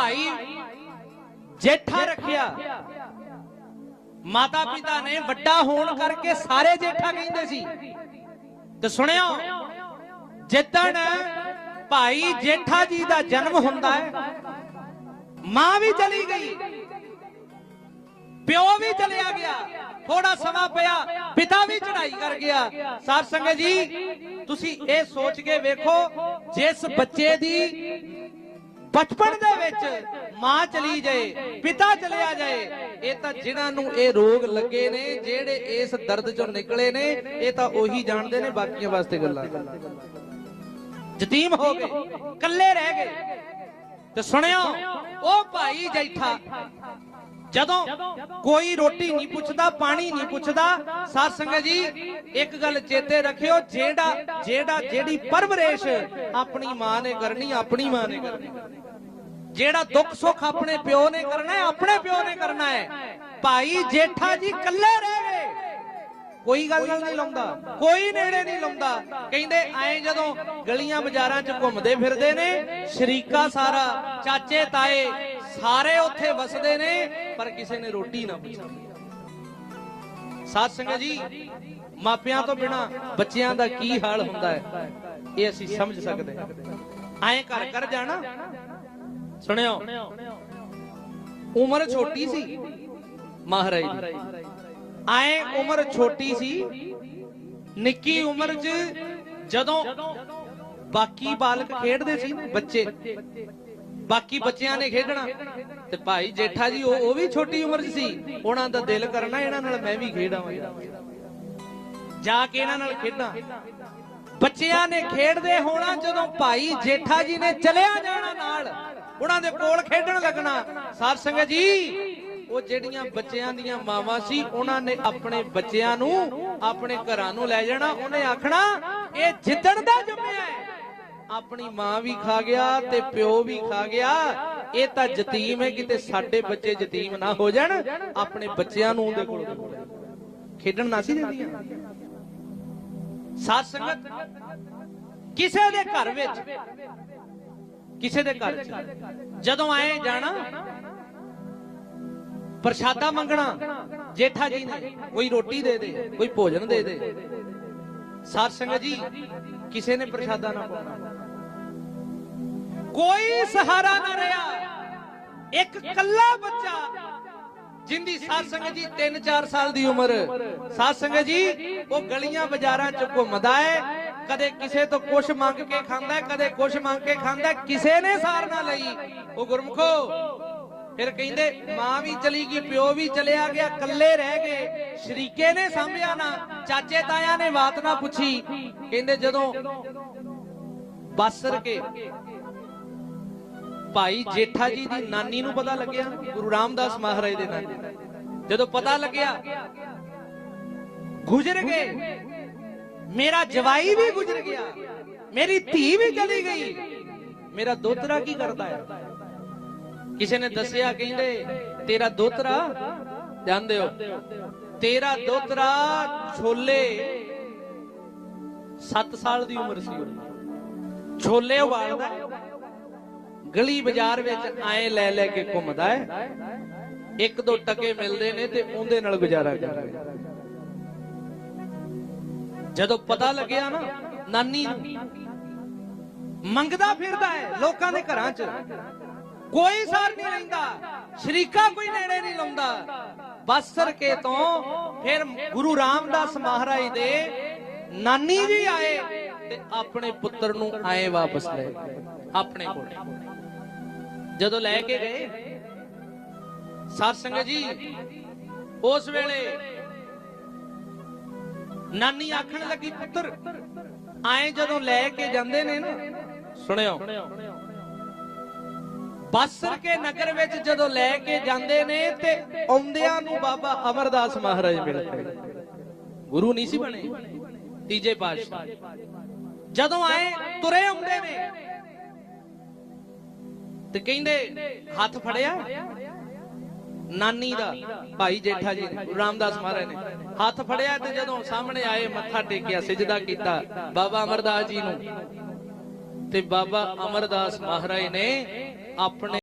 ਭਾਈ ਜੇਠਾ ਰੱਖਿਆ। ਮਾਤਾ ਪਿਤਾ ਨੇ ਵੱਡਾ ਹੋਣ ਕਰਕੇ ਸਾਰੇ ਜੇਠਾ ਕਹਿੰਦੇ ਸੀ। ਤੇ ਸੁਣਿਓ, ਜਿੱਦਣ ਭਾਈ ਜੇਠਾ ਜੀ ਦਾ ਜਨਮ ਹੁੰਦਾ ਹੈ, ਮਾਂ ਵੀ ਚਲੀ ਗਈ, ਪਿਓ ਵੀ ਚਲਿਆ ਗਿਆ ਥੋੜਾ ਸਮਾਂ ਪਿਆ, ਪਿਤਾ ਵੀ ਚੜਾਈ ਕਰ ਗਿਆ। ਸਾਧ ਸੰਗਤ ਜੀ, ਤੁਸੀਂ ਇਹ ਸੋਚ ਕੇ ਵੇਖੋ, ਜਿਸ ਬੱਚੇ ਦੀ ਬਚਪਨ ਦੇ ਵਿੱਚ ਮਾਂ ਚਲੀ ਜਾਏ, ਪਿਤਾ ਚਲਿਆ ਜਾਏ, ਇਹ ਤਾਂ ਜਿਨ੍ਹਾਂ ਨੂੰ ਇਹ ਰੋਗ ਲੱਗੇ ਨੇ, ਜਿਹੜੇ ਇਸ ਦਰਦ ਚੋਂ ਨਿਕਲੇ ਨੇ, ਇਹ ਤਾਂ ਉਹੀ ਜਾਣਦੇ ਨੇ ਬਾਕੀਆਂ ਵਾਸਤੇ ਗੱਲਾਂ। ਯਤੀਮ ਹੋ ਗਏ, ਇਕੱਲੇ ਰਹਿ ਗਏ। ਤੇ ਸੁਣਿਓ, ਉਹ ਭਾਈ ਜੈਠਾ, ਜਦੋਂ ਕੋਈ ਰੋਟੀ ਨਹੀਂ ਪੁੱਛਦਾ, ਪਾਣੀ ਨਹੀਂ ਪੁੱਛਦਾ, ਸਾਧ ਸੰਗਤ ਜੀ, ਇੱਕ ਗੱਲ ਚੇਤੇ ਰੱਖਿਓ, ਜਿਹੜਾ ਜਿਹੜਾ, ਜਿਹੜੀ ਪਰਵਰਿਸ਼ ਆਪਣੀ ਮਾਂ ਨੇ ਕਰਨੀ, ਆਪਣੀ ਮਾਂ ਨੇ ਕਰਨੀ। ਜਿਹੜਾ ਦੁੱਖ ਸੁੱਖ ਆਪਣੇ ਪਿਓ ਨੇ ਕਰਨਾ ਹੈ, ਆਪਣੇ ਪਿਓ ਨੇ ਕਰਨਾ ਹੈ। ਭਾਈ ਜੇਠਾ ਜੀ ਇਕੱਲੇ ਰਹਿ ਕੋਈ ਗੱਲ ਨਾਲ ਨਹੀਂ ਲਾਉਂਦਾ। ਕੋਈ ਨੇੜੇ ਨਹੀਂ ਲਾਉਂਦਾ। ਕਹਿੰਦੇ ਐ ਜਦੋਂ ਗਲੀਆਂ ਬਾਜ਼ਾਰਾਂ 'ਚ ਘੁੰਮਦੇ ਫਿਰਦੇ ਨੇ, ਸ਼ਰੀਕਾ ਸਾਰਾ, ਚਾਚੇ, ਤਾਏ ਸਾਰੇ ਉੱਥੇ ਵਸਦੇ ਨੇ, ਪਰ ਕਿਸੇ ਨੇ ਰੋਟੀ ਨਾ ਪੁੱਛੀ। ਸਾਧ ਸੰਗਤ ਜੀ, ਮਾਪਿਆਂ ਤੋਂ ਬਿਨਾ ਬੱਚਿਆਂ ਦਾ ਕੀ ਹਾਲ ਹੁੰਦਾ ਹੈ? ਇਹ ਅਸੀਂ ਸਮਝ ਸਕਦੇ ਹਾਂ। ਐ ਘਰ ਕਰ ਜਾਣਾ। ਸੁਣਿਓ, ਉਮਰ ਛੋਟੀ ਸੀ, ਮਹਾਰਾਜ ਦੀ। ਆਏ ਉਮਰ ਛੋਟੀ ਸੀ, ਨਿੱਕੀ ਉਮਰ 'ਚ ਜਦੋਂ ਬਾਕੀ ਬਾਲਕ ਖੇਡਦੇ ਸੀ ਬੱਚੇ, ਬਾਕੀ ਬੱਚਿਆਂ ਨੇ ਖੇਡਣਾ। ਤੇ ਭਾਈ ਜੇਠਾ ਜੀ, ਉਹ ਉਹ ਵੀ ਛੋਟੀ ਉਮਰ 'ਚ ਸੀ। ਉਹਨਾਂ ਦਾ ਦਿਲ ਕਰਨਾ ਇਹਨਾਂ ਨਾਲ, ਮੈਂ ਵੀ ਖੇਡਾਂ ਜਾ ਕੇ ਇਹਨਾਂ ਨਾਲ ਖੇਡਾਂ। ਬੱਚਿਆਂ ਨੇ ਖੇਡਦੇ ਹੋਣਾ ਜਦੋਂ ਭਾਈ ਜੇਠਾ ਜੀ ਨੇ ਚਲਿਆ ਜਾਣਾ ਨਾਲ, ਉਹਨਾਂ ਦੇ ਕੋਲ ਖੇਡਣ ਲੱਗਣਾ। ਸਾਧ ਸੰਗਤ ਜੀ ਉਹ ਜਿਹੜੀਆਂ ਬੱਚਿਆਂ ਦੀਆਂ ਮਾਵਾਂ ਸੀ, ਉਹਨਾਂ ਨੇ ਆਪਣੇ ਬੱਚਿਆਂ ਨੂੰ, ਆਪਣੇ ਘਰਾਂ ਨੂੰ ਲੈ ਜਾਣਾ। ਉਹਨੇ ਆਖਣਾ, ਇਹ ਜਿੱਦਣ ਦਾ ਜੰਮਿਆ ਹੈ। ਆਪਣੀ ਮਾਂ ਵੀ ਖਾ ਗਿਆ ਤੇ ਪਿਓ ਵੀ ਖਾ ਗਿਆ। ਇਹ ਤਾਂ ਯਤੀਮ ਹੈ ਕਿਤੇ ਸਾਡੇ ਬੱਚੇ ਯਤੀਮ ਨਾ ਹੋ ਜਾਣ। ਆਪਣੇ ਬੱਚਿਆਂ ਨੂੰ ਉਹਦੇ ਕੋਲ ਖੇਡਣ ਨਾ ਸੀ ਦਿੰਦੀਆਂ। ਸਾਧ ਸੰਗਤ, ਕਿਸੇ ਦੇ ਘਰ ਵਿੱਚ, ਕਿਸੇ ਦੇ ਘਰ ਜਦੋਂ ਆਏ ਜਾਣਾ ਪ੍ਰਸ਼ਾਦਾ ਮੰਗਣਾ, ਜੇਠਾ ਜੀ ਨੇ, ਕੋਈ ਰੋਟੀ ਦੇ ਦੇ, ਕੋਈ ਭੋਜਨ ਦੇ ਦੇ। ਸਾਧ ਸੰਗਤ ਜੀ, ਕਿਸੇ ਨੇ ਪ੍ਰਸ਼ਾਦਾ ਨਾ ਪਾਉਣਾ। ਕੋਈ ਸਹਾਰਾ ਨਾ ਰਿਹਾ। ਇੱਕ ਕੱਲਾ ਬੱਚਾ, ਜਿੰਦੀ ਸਾਧ ਸੰਗਤ ਜੀ 3-4 ਸਾਲ ਦੀ ਉਮਰ। ਸਾਧ ਸੰਗਤ ਜੀ, ਉਹ ਗਲੀਆਂ ਬਾਜ਼ਾਰਾਂ 'ਚ ਘੁੰਮਦਾ ਹੈ ਕਦੇ ਕਿਸੇ ਤੋਂ ਕੁਛ ਮੰਗ ਕੇ ਖਾਂਦਾ ਹੈ ਕਦੇ ਕੁਛ ਮੰਗ ਕੇ ਖਾਂਦਾ, ਕਿਸੇ ਨੇ ਸਾਰ ਨਾ ਲਈ। ਉਹ ਗੁਰਮਖੋ ਫਿਰ ਕਹਿੰਦੇ, ਮਾਂ ਵੀ ਚਲੀ ਗਈ, ਪਿਓ ਵੀ ਚਲਿਆ ਗਿਆ, ਇਕੱਲੇ ਰਹਿ ਗਏ। ਸ਼ਰੀਕੇ ਨੇ ਸਾਂਭਿਆ ਨਾ, ਚਾਚੇ ਤਾਇਆਂ ਨੇ ਬਾਤ ਨਾ ਪੁੱਛੀ। ਕਹਿੰਦੇ, ਜਦੋਂ ਬਾਸਰ ਕੇ ਭਾਈ ਜੇਠਾ ਜੀ ਦੀ ਨਾਨੀ ਨੂੰ ਪਤਾ ਲੱਗਿਆ, ਗੁਰੂ ਰਾਮਦਾਸ ਮਹਾਰਾਜ ਦੇ ਨਾਨੀ ਜਦੋਂ ਪਤਾ ਲੱਗਿਆ, ਗੁਜ਼ਰ ਗਏ। ਮੇਰਾ ਜਵਾਈ ਵੀ ਗੁਜ਼ਰ ਗਿਆ, ਮੇਰੀ ਧੀ ਵੀ ਚਲੀ ਗਈ। ਮੇਰਾ ਦੋਤਰਾ ਕੀ ਕਰਦਾ ਹੈ? ਕਿਸੇ ਨੇ ਦੱਸਿਆ, ਕਹਿੰਦੇ, ਤੇਰਾ ਦੋਤਰਾ, ਜਾਣਦੇ ਹੋ, ਤੇਰਾ ਦੋਤਰਾ ਛੋਲੇ 7 ਸਾਲ ਦੀ ਉਮਰ ਸੀ ਛੋਲੇ ਉਬਾਲਦਾ ਗਲੀ ਬਾਜ਼ਾਰ ਵਿੱਚ ਆਏ ਲੈ ਲੈ ਕੇ ਘੁੰਮਦਾ ਹੈ, ਇੱਕ ਦੋ ਟਕੇ ਮਿਲਦੇ ਨੇ ਤੇ ਉਹਦੇ ਨਾਲ ਗੁਜ਼ਾਰਾ ਕਰਦਾ ਜਦੋਂ ਪਤਾ ਲੱਗਿਆ ਨਾ, ਨਾਨੀ ਮੰਗਦਾ ਫਿਰਦਾ ਹੈ ਲੋਕਾਂ ਦੇ ਘਰਾਂ 'ਚ। ਕੋਈ ਸਾਰ ਨਹੀਂ ਲੈਂਦਾ। ਸ਼ਰੀਕਾ ਕੋਈ ਨੇੜੇ ਨਹੀਂ ਲਾਉਂਦਾ। ਬਸਰ ਤੋਂ ਫਿਰ ਗੁਰੂ ਰਾਮਦਾਸ ਮਹਾਰਾਜ ਦੇ ਨਾਨੀ ਜੀ ਆਏ ਤੇ ਆਪਣੇ ਪੁੱਤਰ ਨੂੰ ਆਏ ਵਾਪਸ ਲੈ ਆਪਣੇ ਕੋਲ। ਜਦੋਂ ਲੈ ਕੇ ਗਏ, ਸਾਧ ਸੰਗਤ ਜੀ, ਉਸ ਵੇਲੇ ਨਾਨੀ ਆਖਣ ਲੱਗੀ, ਪੁੱਤਰ, ਆਏ ਜਦੋਂ ਲੈ ਕੇ ਜਾਂਦੇ ਨੇ ਨਾ, ਸੁਣਿਓ ਬਾਸਰ ਕੇ ਨਗਰ ਵਿੱਚ ਜਦੋਂ ਲੈ ਕੇ ਜਾਂਦੇ ਨੇ ਤੇ ਆਉਂਦਿਆਂ ਨੂੰ ਬਾਬਾ ਅਮਰਦਾਸ ਮਹਾਰਾਜ ਮਿਲ ਗੁਰੂ ਨਹੀਂ ਸੀ ਬਣੇ। ਤੀਜੇ ਪਾਤਸ਼ਾਹ। ਜਦੋਂ ਆਏ, ਤੁਰੇ ਆਉਂਦੇ ਨੇ। ਤੇ ਕਹਿੰਦੇ, ਹੱਥ ਫੜਿਆ। ਨਾਨੀ ਦਾ, ਭਾਈ ਜੇਠਾ ਜੀ, ਗੁਰੂ ਰਾਮਦਾਸ ਮਹਾਰਾਜ ਨੇ। ਹੱਥ ਫੜਿਆ ਤੇ ਜਦੋਂ ਸਾਹਮਣੇ ਆਏ, ਮੱਥਾ ਟੇਕਿਆ, ਸਿਜਦਾ ਕੀਤਾ। ਬਾਬਾ ਅਮਰਦਾਸ ਜੀ ਨੂੰ ਤੇ ਬਾਬਾ ਅਮਰਦਾਸ ਮਹਾਰਾਜ ਨੇ ਆਪਣੇ